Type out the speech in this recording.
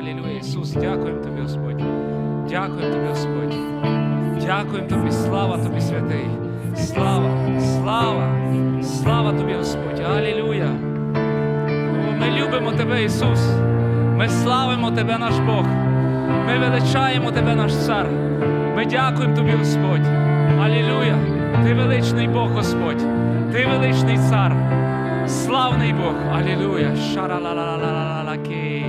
Аллилуйя Ісус, дякуємо Тобі, Господь. Дякуємо Тобі, Господь. Дякуємо Тобі, слава Тобі, святий. Слава, слава, слава Тобі, Господь. Аллилуйя. Ми любимо Тебе, Ісус. Ми славимо Тебе, наш Бог. Ми величаємо Тебе, наш Цар. Ми дякуємо Тобі, Господь. Аллилуйя, Ти величний Бог, Господь. Ти величний цар. Славний Бог! Аллилуйя, Шара-ла-ла-ла-ла-ла-ла-ки!